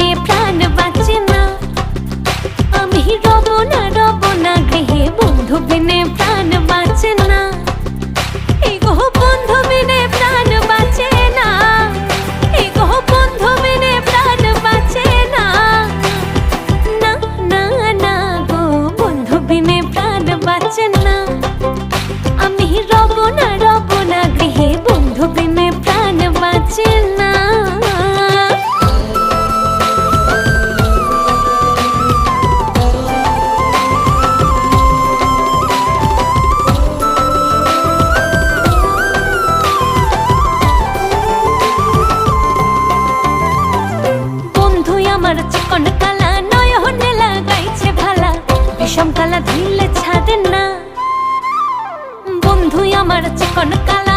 জীবনে প্রাণ বাঁচে না। আমি না বন্ধু প্রাণ না। বন্ধু প্রাণ বাঁচে না। বন্ধু প্রাণ বাঁচে না। না না না গো, বন্ধু প্রাণ না। চিকন কালা নয়নে লাগাইছে ভালা। বিষম কালা ধুইলে ছাদে না। বন্ধু আমার চিকন কালা